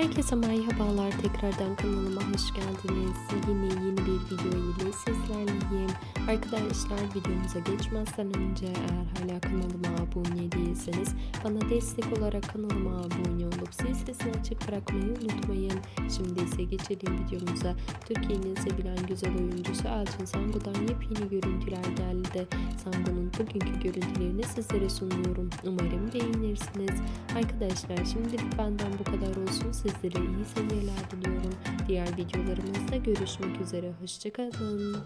Herkese merhabalar. Tekrardan kanalıma hoş geldiniz. Yine yeni bir video ile sizlerleyim. Arkadaşlar videomuza geçmezden önce eğer hala kanalıma abone değilseniz bana destek olarak kanalıma abone olup zil sesini açık bırakmayı unutmayın. Şimdi ise geçelim videomuza. Türkiye'nin sevilen güzel oyuncusu Elçin Sango'dan yepyeni görüntüler geldi. Sango'nun bugünkü görüntülerini sizlere sunuyorum. Umarım beğenirsiniz. Arkadaşlar şimdilik benden bu kadar. Sizlere iyi seyirler diliyorum. Diğer videolarımızda görüşmek üzere. Hoşçakalın.